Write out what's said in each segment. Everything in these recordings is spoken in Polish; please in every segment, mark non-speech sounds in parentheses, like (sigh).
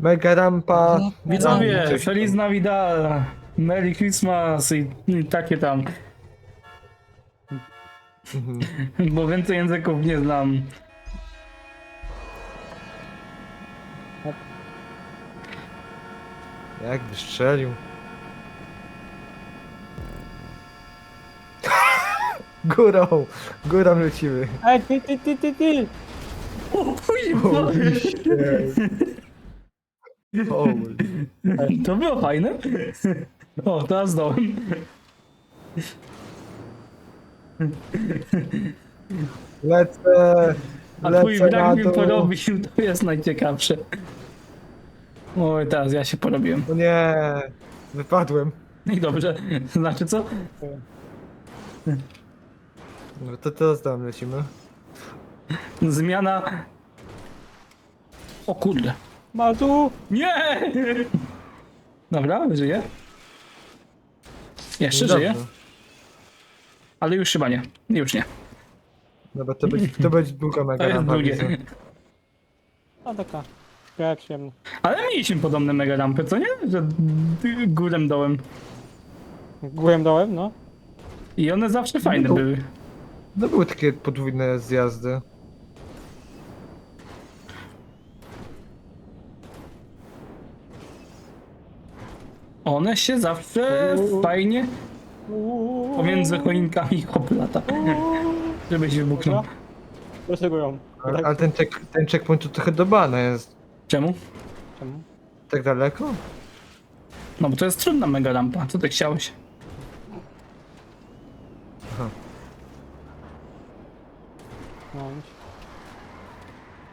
Mega rampa. Widzowie, Coś- Feliz Navidad, Merry Christmas i, i takie tam, Mhm. bo więcej języków nie znam. Jak wystrzelił. (laughs) Górą, górą lecimy. Ej, ty, ty, ty, ty, ty! O, kuźwa. (laughs) To było fajne. O, teraz dołem. Lecę. A twój Lecę na brak mi dół. porobił, to jest najciekawsze. Oj, teraz ja się porobiłem. O nie. Wypadłem. No i dobrze. Znaczy co? No to teraz tam lecimy. Zmiana... O kurde. Mazu! Nie! Dobra, żyje. Jeszcze Dobrze. żyje, ale już chyba nie. Już nie. Dobra, to będzie, to będzie długa To mega jest rampa. drugie. A taka. Taka przyjemna. Ale mieliśmy podobne mega rampy, co nie? Że górem dołem. Górem dołem, no. I one zawsze fajne No. były. No były takie podwójne zjazdy. One się zawsze fajnie pomiędzy choinkami hop lata. Żebyś wybuchnął. Dobra. Proszę górą. Ale, ale ten, check, ten checkpoint to trochę do bana jest. Czemu? Czemu? Tak daleko? No bo to jest trudna mega rampa. Co ty chciałeś? Aha. No,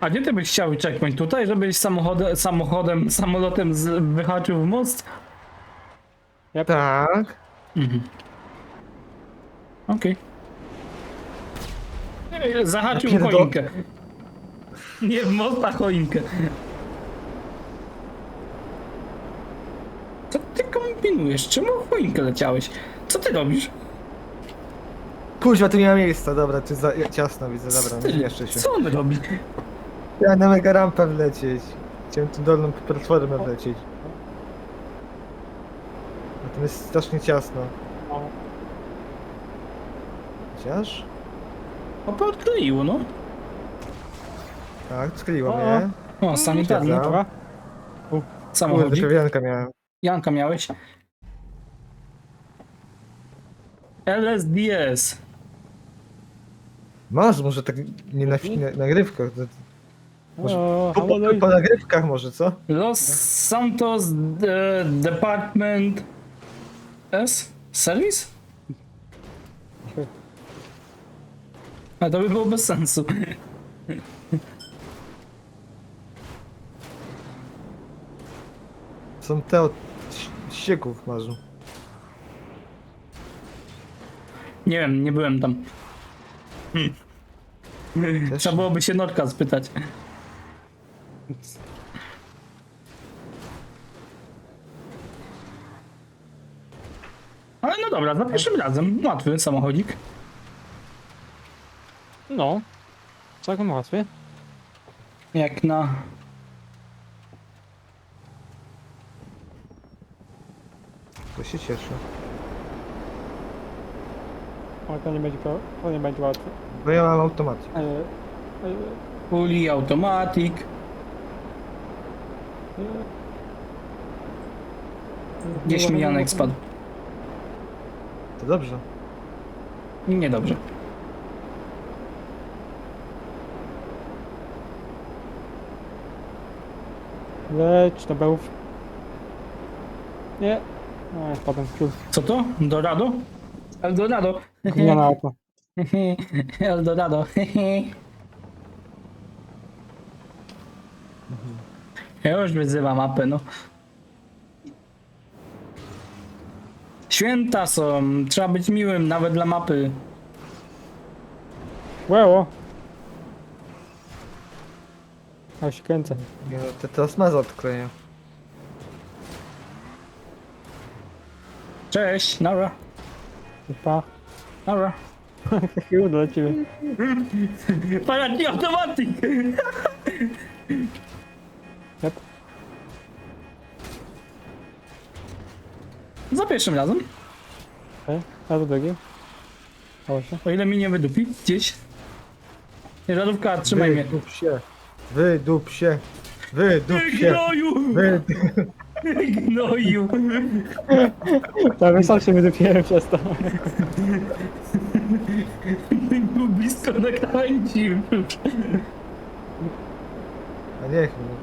A gdzie ty byś chciał checkpoint? Tutaj, żebyś samochodem, samochodem samolotem z, wyhaczył w most? Tak. Mhm. Okej. Ej, Zahaczył Ja choinkę. Nie w most, a choinkę. Co ty kombinujesz? Czemu w choinkę leciałeś? Co ty robisz? Kuźwa, tu nie ma miejsca, dobra, tu za, ja- ciasno widzę, dobra, nie mieszczę się. Co on robi? Ja na mega rampę wlecieć. Chciałem tu dolną platformę wlecieć. Tam jest strasznie ciasno. no. Chociaż? Opa odkleiło, no. Tak, skleiło O, mnie. O, sanitarny Dobra. Dobra. Kurde, samochodzik. kawianka miałem. Janka miałeś? LSDS. Masz może tak nie na, na nagrywkach. To, Może O, po, po, po nagrywkach może, co? Los Santos e, Department S? Service? A to by było bez sensu. Są te od ścieków masz. Nie wiem, nie byłem tam. Też? Trzeba byłoby się Norka spytać. (laughs) dobra, za pierwszym razem. Łatwy samochodzik. No. Całkiem łatwy. Jak na... To się cieszę. Ale to nie będzie, to, to nie będzie łatwe. Bo ja mam automat. E, e, Fully automatic. e, Gdzieś mi Janek spadł. To dobrze. Niedobrze. Leć do bełów. Nie. No, spadłem w ciul. Co to? Dorado? Eldorado. Nie na oko. (laughs) Eldorado. Ja już wyzywam mapę, no. Święta są, trzeba być miłym nawet dla mapy. Łeło. A się kręcę. Nie, no, to teraz maza odkleję. Cześć, nara, Pa. nara. (laughs) Chyba do ciebie. (laughs) Pan jaki za pierwszym razem. Okej, a do. Dało się. O ile mi nie wydupi gdzieś. Ciężarówka, trzymaj mnie. Wydup się. Wydup się. Wydup się. Gnoju! Wydup. Gnoju! (laughs) Tak, sam się wydupiłem przez to. Był blisko nakręcił. A niech no.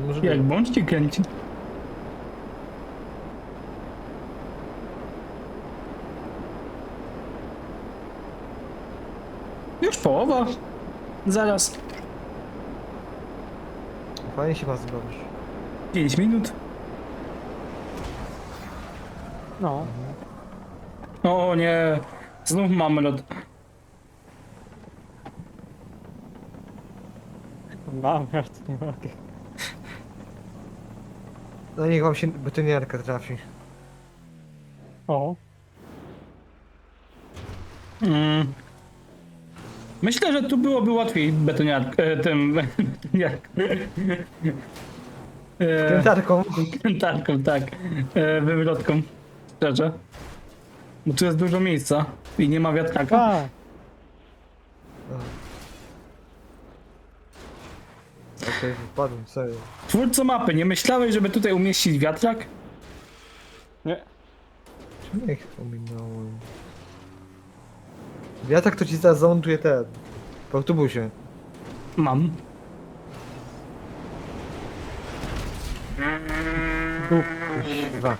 Nie może Jak bądź cię kręci. Połowa. Zaraz. Fajnie się was bawisz. 5 minut. No. O nie. Znów mamy lot. Mam, ja to nie mogę. No niech wam się betoniarka trafi. O, Mm. Myślę, że tu byłoby łatwiej betoniark, e, tym. (laughs) E, Krętarką. krętarką, tak. E, wywrotką. Szczerze. Bo tu jest dużo miejsca i nie ma wiatraka. tak. Okej, wypadłem, serio. Twórco mapy, nie myślałeś, żeby tutaj umieścić wiatrak? Nie. Czemu ja ich ominąłem? Wiatrak to ci zaraz zamontuje ten. W autobusie. Mam. Dwa.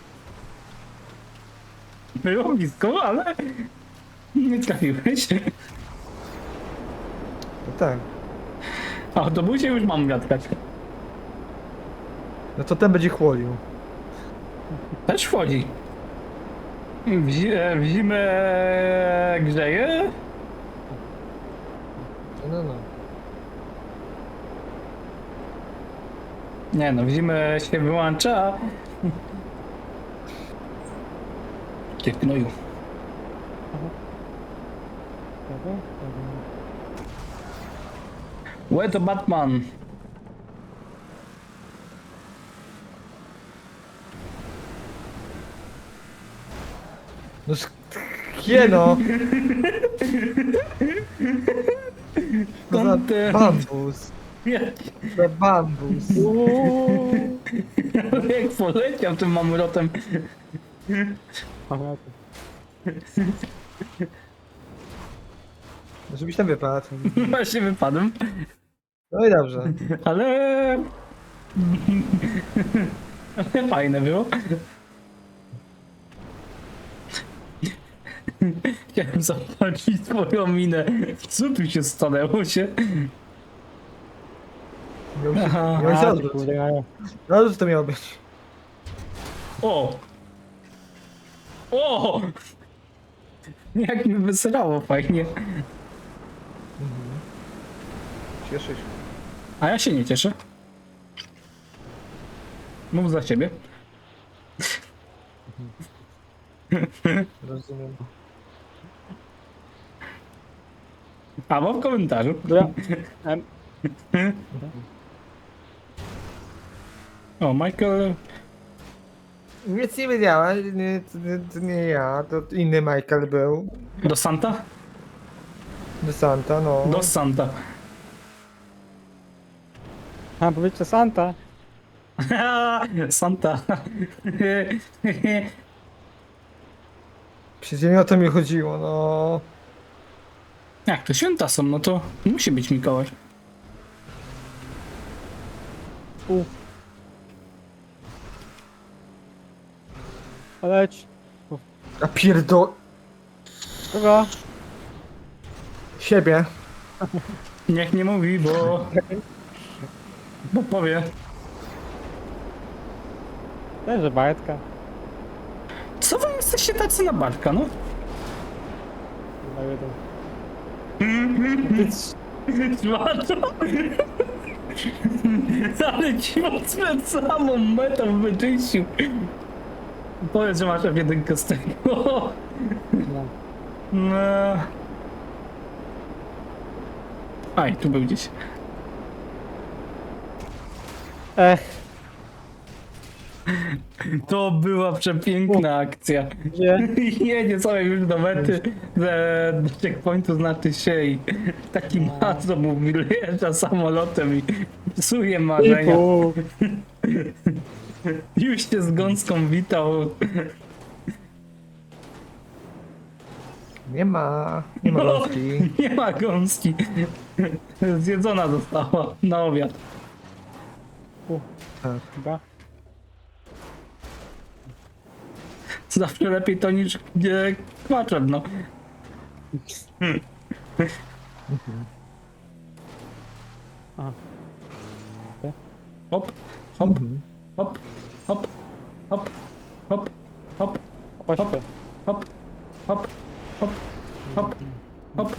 Było blisko, ale nie trafiłeś. No tak. W autobusie już mam wiatrak. No to ten będzie chłolił. Też wchodzi. W, zi- w zimę grzeje? No, no, no. Nie no, w zimę się wyłącza. Ty gnoju. Dobra, Łe to Batman. No sk- Kie no! To za Skąd ty? bambus. Jak, Za bambus. Uuu. jak poleciał tym mamrotem. No, Żebyś tam wypadł. Właśnie wypadłem. No i dobrze. Ale... Ale fajne było. (laughs) Chciałem zobaczyć twoją minę. Co tu się stanęło się? Miał się, Aha. miał się A, odwróć. no. To to miało być. O! O! Jak mi wysrało fajnie. Cieszę się. A ja się nie cieszę. Mów za siebie. Rozumiem. Albo w komentarzu. Dobra. (laughs) Em, O, Michael. Nic nie wiedziała, nie, to, nie, to nie ja, to inny Michael był. Do Santa? Do Santa, no. Do Santa. (laughs) A, powiedzcie Santa. Santa. Przecież nie o to mi chodziło, no. Jak to święta są, no to musi być Mikołaj. U. Leć. A pierdo... Kogo? Siebie. Niech nie mówi, bo... Bo powie. Też Bartka. Co wy jesteście tacy na barka, no? Na jeden. Zwarto? Ale ci mocno samą metą wyczyścił. Powiedz, że masz jedynkę z tego. No. Aj, tu był gdzieś. Ech. To była przepiękna akcja. Gdzie? Jedzie sobie już do mety, ze, do checkpointu znaczy się i taki maso mu wyjeżdża samolotem i psuje marzenia. Już się z gąską witał. Nie ma, nie ma No. gąski. Nie ma gąski. Zjedzona została na obiad. Tak. Chyba. Zawsze lepiej to niż nie kłaczem, no. Aha. Okej. Hop, hop, Mhm. hop, hop, hop, hop, hop, Hop. tu. hop, hop, hop, hop, hop.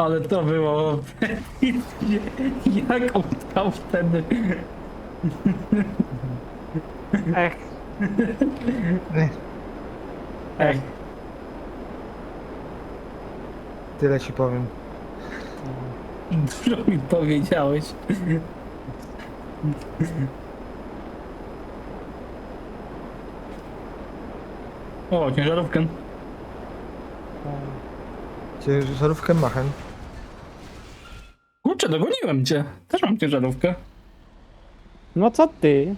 Ale to było... Jak on stał wtedy? Ech. Ech, Ej, tyle ci powiem. dużo mi powiedziałeś. O, ciężarówkę. Ciężarówkę machem. Dogoniłem cię. Też mam ciężarówkę. No co ty?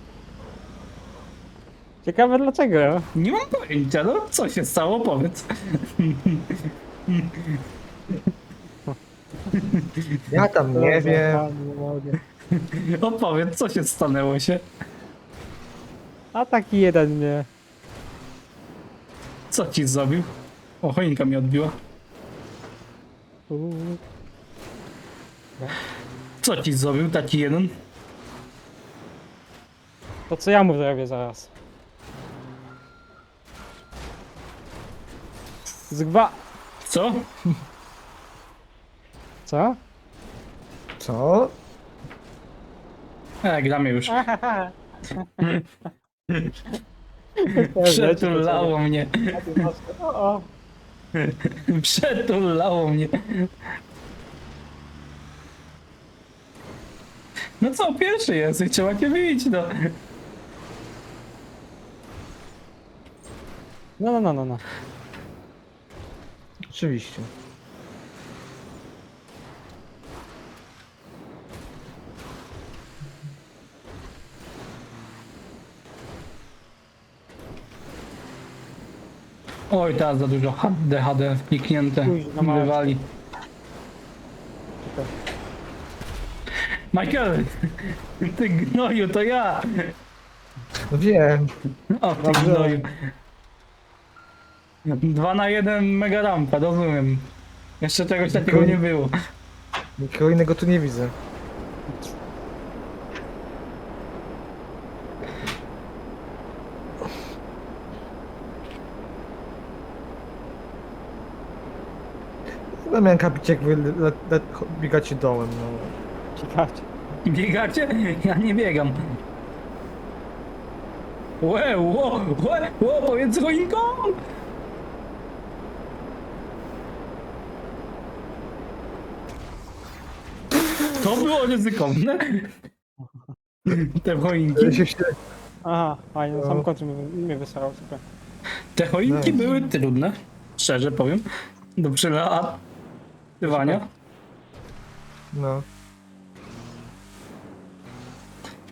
Ciekawe dlaczego. Nie mam pojęcia, no co się stało, powiedz. Ja tam nie wiem. Opowiedz, co się stanęło się. A taki jeden nie. Co ci zrobił? O, choinka mi odbiła. Uuu. Co ci zrobił taki jeden? To co ja mu zrobię zaraz? Zgba... Co? Co? Co? E, gramy już. (laughs) Przetulało mnie. O, (laughs) o. Przetulało mnie. No co, pierwszy jesteś, trzeba cię wyjść, no. No, no, no, no, no. Oczywiście. Oj, teraz za dużo HD, HD wkliknięte. Kuźwa mać. Wywali. Michael, ty gnoju, to ja. No wiem. O, ty Dobrze. gnoju. Dwa na jeden mega rampa, rozumiem. Jeszcze czegoś takiego nie było. Nikogo innego tu nie widzę. No miałem kapić jak wy le, le, biegacie dołem, no. Ciekawe. Biegacie? Ja nie biegam. Łe, ło, łe, ło, powiedz choinką! To było ryzykowne. Te choinki. Aha, fajnie, na No. samym końcu mnie, mnie wysrał, super. te choinki Nice. były trudne, szczerze powiem, do przelatywania. No.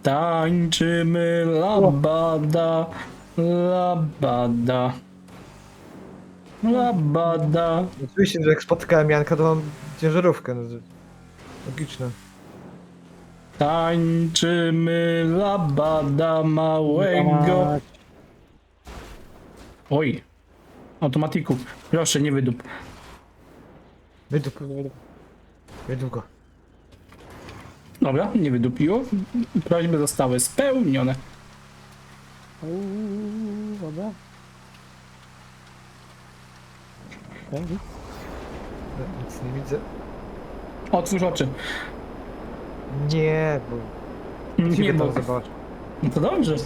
Tańczymy labada, labada. Labada. Oczywiście, że jak spotkałem Janka, to mam ciężarówkę. No, logiczne. Tańczymy labada małego. Oj. Automatiku. Proszę, nie wydup. Wydup, wydup go. Dobra, nie wydupiło. Prośby zostały spełnione. Uuu, dobra. Okej. No, Nic nie widzę. Otwórz oczy. Nie, bo Nie, ciebie bo... tam zobaczę. No to dobrze. (laughs)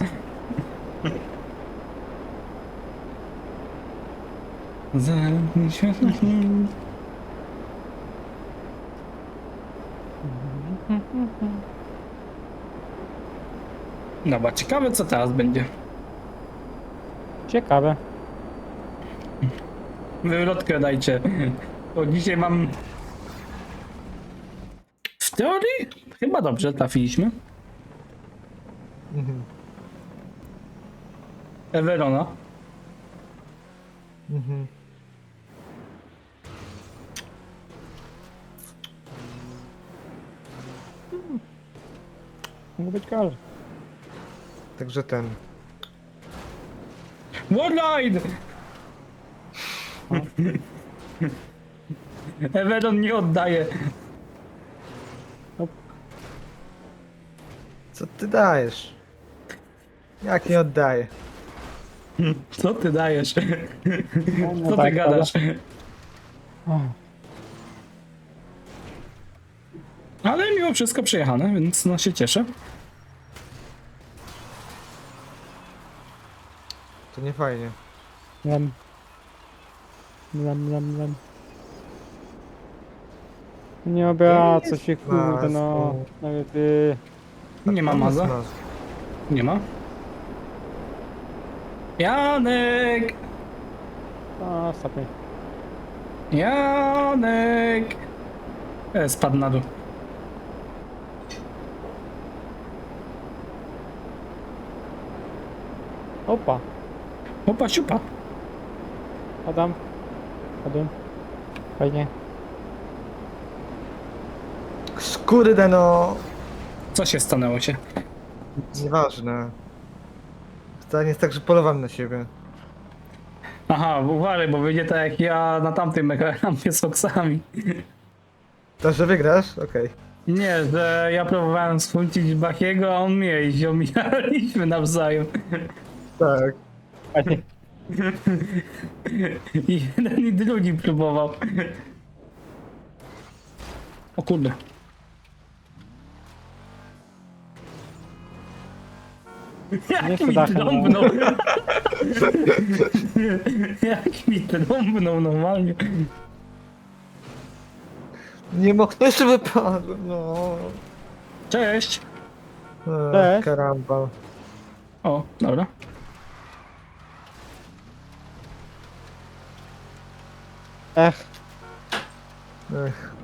Zamknij światło. Dobra, ciekawe co teraz będzie. Ciekawe. Wywrotkę dajcie. Bo dzisiaj mam... W teorii chyba dobrze trafiliśmy. Mhm. Everona. Być każdy. Także ten. Warline! Everon nie oddaje. Co ty dajesz? Jak nie oddaję? Co ty dajesz? No, Co ty tak, gadasz? O, Ale mimo wszystko przejechane, więc no się cieszę. To nie fajnie. Lem. Lem, lem, lem. Nie obraca się, kurde, no. Nawet ty. Nie ma maza? Nie ma. Janek! A, stopnie. Janek! E, spadł na dół. Opa. Opa, siupa. Adam. Adam. Fajnie. Skurde no! Co się stanęło się? Nieważne. Wcale nie jest tak, że polowałem na siebie. Aha, uważaj, bo wyjdzie tak jak ja na tamtym ekranie z oksami. To, że wygrasz? Okej. Nie, że ja próbowałem schwycić Bachiego, a on mnie i się omijaliśmy nawzajem. Tak. Fajnie. (laughs) I jeden i drugi próbował. O kurde. Jak Jeszcze mi dachem, no. trąbnął. Jak mi trąbnął normalnie. Nie mógł, no jeszcze wypadłem, no. Cześć. E, Cześć. Karamba. O, dobra. Ech, Ech.